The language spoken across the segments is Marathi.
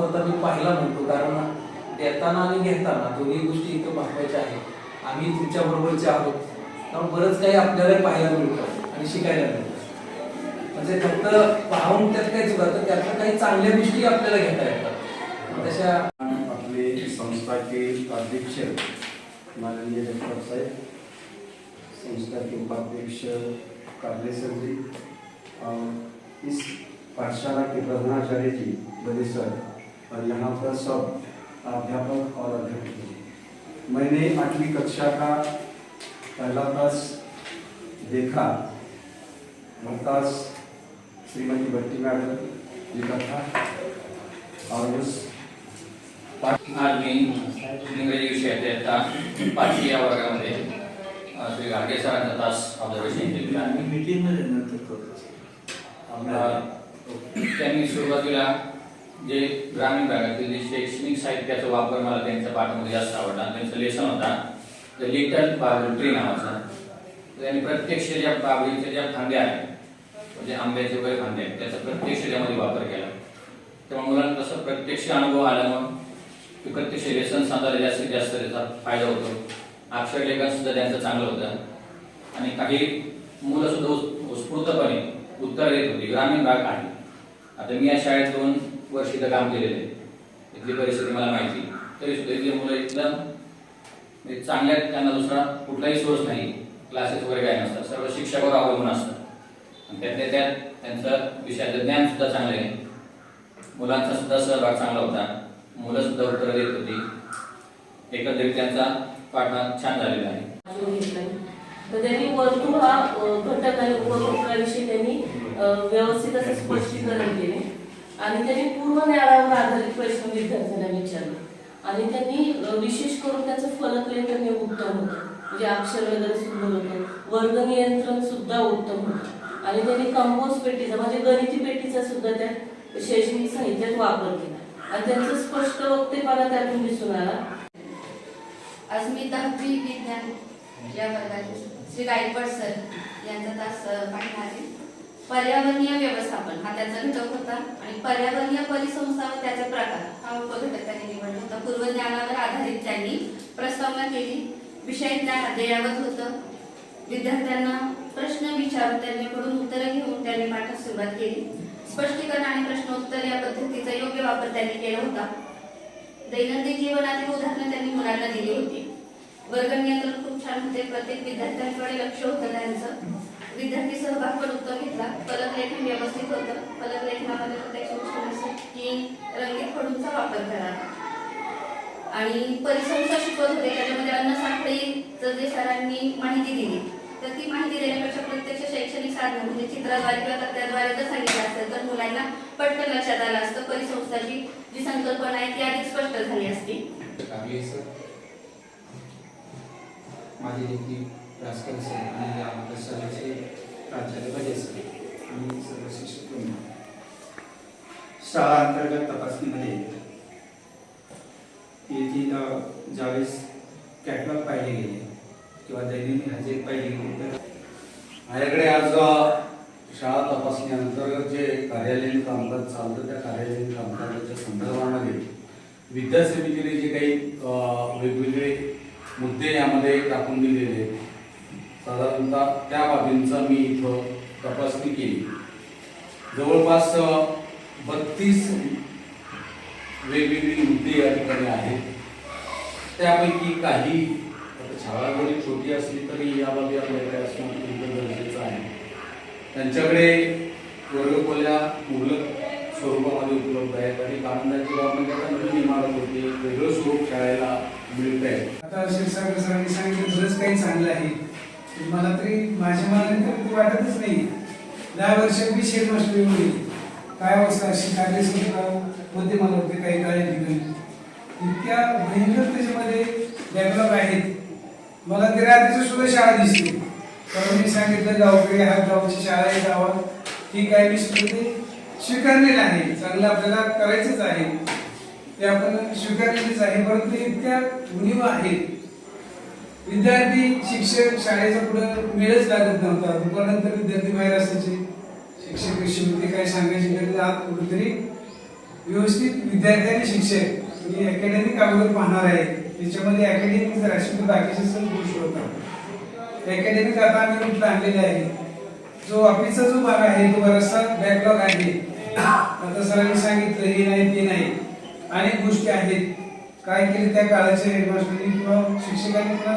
महत्त्वाचा मी पाहिला म्हणतो कारण देताना आणि घेताना दोन्ही गोष्टी इथं महत्त्वाच्या आहेत. आम्ही तुमच्या बरोबरचे आहोत. त्यामुळे बरंच काही आपल्याला पाहायला मिळतं आणि शिकायला मिळतं. म्हणजे फक्त पाहून त्यात काही चुका तर त्यातल्या काही चांगल्या गोष्टी आपल्याला घेता येतात. तशा आपले संस्था के अध्यक्ष माननीय डॉक्टर साहेब संस्था के उपाध्यक्ष कार्ले सर जी और इस पाठशाला के प्रधानाचार्य जी सर. और यहाँ पर सब अध्यापक और अध्यक्ष। मैंने आठवीं कक्षा का पहला तास देखा। तास श्रीमती भट्टी मैडम जी का था। और उस आज मी। इंग्रजी विषयात इयत्ता पाचवी या वर्गामध्ये श्री गाडगे सरांचा तास ऑब्झर्वेशन दिलेला आहे मीटिंग मध्ये नंतर त्यांनी सुरुवातीला जे ग्रामीण भागातील जे शैक्षणिक साहित्याचा वापर मला त्यांच्या पाठामध्ये जास्त आवडला त्यांचं लेसन होता द लिटल बाबल नावाचा. त्यांनी प्रत्यक्ष ज्या बाबळीच्या ज्या फांद्या आहेत म्हणजे आंब्याचे वगैरे फांदे आहेत त्याचा प्रत्यक्ष त्यामध्ये वापर केला. तेव्हा मुलांना तसं प्रत्यक्ष अनुभव आला मग प्रत्यक्ष लेसन सांगायला जास्तीत जास्त त्याचा फायदा होतो. अक्षरलेखन सुद्धा त्यांचं चांगलं होतं. आणि काही मुलं सुद्धा उत्स्फूर्तपणे उत्तर देत होती ग्रामीण भाग आहे. आता मी या शाळेत दोन वर्ष इथं काम केलेलं आहे. इथली परिस्थिती मला माहिती. तरी सुद्धा इथली मुलं एकदम म्हणजे चांगल्या त्यांना दुसरा कुठलाही सोर्स नाही. क्लासेस वगैरे काय नसतात. सर्व शिक्षकावर अवलंबून असतात. आणि त्यातल्या त्यात त्यांचं विषयाचं ज्ञान सुद्धा चांगलं आहे. मुलांचा सुद्धा सहभाग चांगला होता. मुलं सुद्धा उत्तरं देत होती. एकंदरीत त्यांचा पाठा छान झालेला आहे. तर त्यांनी वर्तुळ हा घटक आणि उपक्रमाविषयी त्यांनी व्यवस्थित असं स्पष्टीकरण केले. आणि त्यांनी पूर्व ज्ञानावर आधारित प्रश्न विद्यार्थ्यांना विचारले. आणि त्यांनी विशेष करून त्याचं फलकलेखन हे उत्तम होतं. म्हणजे अक्षर वगैरे सुंदर होतं. वर्ग नियंत्रण सुद्धा उत्तम होतं. आणि त्यांनी कंपोज पेटीचा म्हणजे गणिती पेटीचा सुद्धा त्या शैक्षणिक साहित्यात वापर केला. आणि त्यांचं स्पष्ट वक्तेपणा त्यातून दिसून आला. आज मी दहावी विज्ञान या वर्गाचे श्री गायकवाड सर यांचा तास पाहिला आहे. पर्यावरणीय व्यवस्थापन हा त्याचा घटक होता आणि पर्यावरणीय परिसंस्था व त्याचे प्रकार हा उपघटक त्यांनी निवडला होता. पूर्वज्ञानावर आधारित त्यांनी प्रस्तावना केली. विषय ज्ञान अद्ययावत होतं. विद्यार्थ्यांना प्रश्न विचारून त्यांच्याकडून उत्तरं घेऊन त्यांनी पाठास सुरुवात केली. स्पष्टीकरण आणि प्रश्नोत्तर या पद्धतीचा योग्य वापर त्यांनी केला होता. दैनंदिन जीवनातील उदाहरणं त्यांनी मुलांना दिली होती. वर्ग नियंत्रण खूप छान होते. प्रत्येक विद्यार्थ्यांकडे लक्ष होतं त्यांचं. विद्यार्थी सहभाग पण उत्तम घेतला. फलक लेखन व्यवस्थित होतं. फलक लेखनामध्ये प्रत्यक्ष गोष्ट की रंगीत खडूंचा वापर करावा आणि परिसंस्था शिकवत होते. त्याच्यामध्ये अन्न साखळीचं जे सरांनी माहिती दिली तर ती माहिती देण्यापेक्षा प्रत्यक्ष शैक्षणिक साधन म्हणजे चित्राद्वारे किंवा तक्त्याद्वारे जर सांगितलं असेल तर मुलांना पटकन लक्षात आलं असतं. परिसंस्थाची जी संकल्पना आहे ती अधिक स्पष्ट झाली असती. माझी देखील आणि प्राचार्य आणि सर्व शिक्षक शाळा अंतर्गत तपासणीमध्ये येथील ज्यावेळेस कॅटलॉग पाहिले गेले किंवा दैनंदिन हजेरी पाहिली गेली तर माझ्याकडे आज शाळा तपासणी अंतर्गत जे कार्यालयीन कामकाज चालतं त्या कार्यालयीन कामकाजाच्या संदर्भामध्ये विद्या समितीने जे काही वेगवेगळे मुद्दे यामध्ये टाकून दिलेले आहेत. साधारणतः त्या बाबींचा मी इथं तपासणी केली. जवळपास बत्तीस वेगवेगळी मुद्दे या ठिकाणी आहेत. त्यापैकी काही आता शाळा जरी छोटी असली तरी या बाबी आपल्याकडे असणं अत्यंत गरजेचं आहे. त्यांच्याकडे वर्गखोल्या मुबलक स्वरूपामध्ये उपलब्ध आहेत आणि आनंदाची बाब म्हणजे आता नवीन इमारत होते वेगळं स्वरूप शाळेला मिळत आहे आता क्षीरसागर सरांनी सांगितलं बरंच काही चांगलं आहे. मला तरी माझ्या मनाने तर ते वाटतच नाही. दहा वर्षात मी शेत मास्टर होती काय अवस्था? अशी कार्य होते मला होते? काही काळे ठिकाणी इतक्या भयंकर त्याच्यामध्ये डेव्हलप आहेत मला ते रात्रीचं सुद्धा शाळा दिसते. कारण मी सांगितलं गावकडे हा गावची शाळा आहे गावात ठीक आहे मी सुद्धा ते स्वीकारलेलं आहे. चांगलं आपल्याला करायचंच आहे. ते आपण स्वीकारलेलीच आहे. परंतु इतक्या उणीव आहेत विद्यार्थी शिक्षक शाळेचा पुढे वेळच लागत नव्हता. दुपारनंतर विद्यार्थी बाहेर असायचे. शिक्षक विषयी काय सांगायची गरज आत कुठेतरी व्यवस्थित विद्यार्थी आणि शिक्षक म्हणजे अकॅडमिक अगोदर पाहणार आहे. त्याच्यामध्ये अकॅडमिक जर असेल तर बाकीचे सर्व गोष्टी होतात. अकॅडमिक आता आम्ही रूटला आणलेले आहे? जो ऑफिसचा जो भाग आहे तो बराचसा बॅकलॉग आहे. आता सरांनी सांगितलं हे नाही ते नाही. अनेक गोष्टी आहेत. काय केले त्या काळाच्या हेडमास्टरनी किंवा शिक्षकांनी पण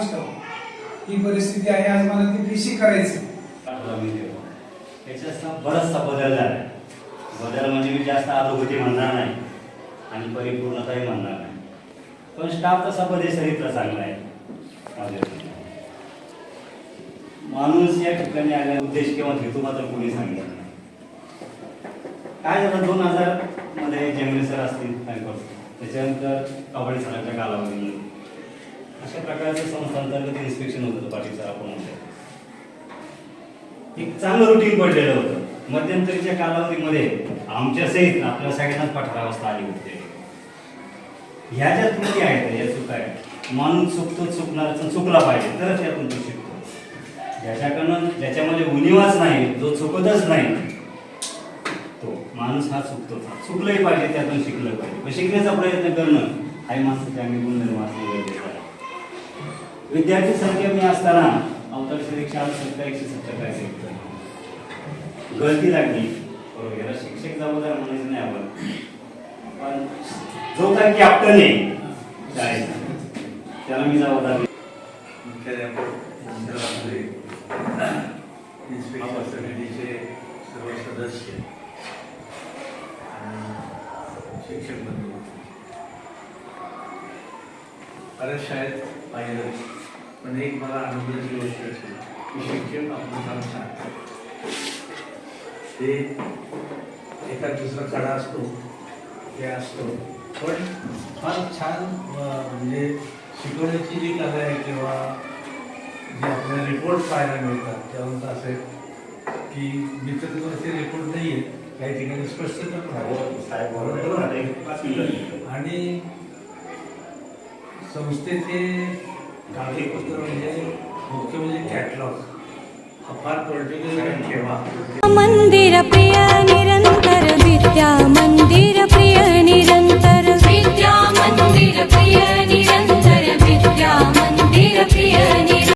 ही परिस्थिती आहे आज मला ती बेसिक करायची? त्याच्यात बराचसा बदल झाला बदल म्हणजे मी जास्त अधोगती म्हणणार नाही आणि परिपूर्णताही म्हणणार नाही. पण स्टाफ तसा परिसरीतला चांगला आहे. माणूस या ठिकाणी आल्या उद्देश किंवा हेतू मात्र कोणी सांगितलं नाही. काय झालं? दोन हजारमध्ये जेमले सर असतील बँकॉक त्याच्यानंतर कबड्डी सरांच्या कालावधीमध्ये. अशा प्रकारचं संस्थांतर्गत इन्स्पेक्शन होतं पाटील सर आपण म्हणतो एक चांगलं रुटीन पडलेलं होतं. मध्यंतरीच्या कालावधीमध्ये आमच्या सहित आपल्या सगळ्यांनाच पठारावस्था आली होती ह्या ज्या त्रुटी आहेत या चुका आहेत माणूस चुकतो चुकणार चुकला पाहिजे तरच यातून तो शिकतो. ज्याच्याकडनं ज्याच्यामध्ये उणीवाच नाही जो चुकतच नाही माणूस हा चुकतो. चुकलंही पाहिजे त्यातून शिकलं पाहिजे. पण शिकण्याचा प्रयत्न करणं हाही माणसाचे आम्ही गुणधर्म असणे गरजेचं आहे. विद्यार्थी संख्या मी असताना अवतार एकशे सत्तर एकशे सत्तर काय शिकतो. गळती लागली. याला शिक्षक जबाबदार म्हणायचं नाही आपण. पण जो काही कॅप्टन आहे शाळेचा त्याला मी जबाबदार समितीचे सर्व सदस्य शिक्षक बनलो बऱ्याच शाळेत पाहिलं. पण एक मला आनंदाची गोष्ट असेल की शिक्षक आपलं काम सांगतात ते एका दुसरा कडा असतो हे असतो. पण फार छान म्हणजे शिकवण्याची जी कला आहे किंवा जे आपल्याला रिपोर्ट पाहायला मिळतात त्यावर असं आहे की मित्रत्वाचे रिपोर्ट नाही आहेत काही ठिकाणी स्पष्ट पण आहे. आणि संस्थेचे कागदपत्र म्हणजे मुख्य म्हणजे कॅटलॉग हा फार पर्टिक्युलर ठेवा मंदिर प्रिया निर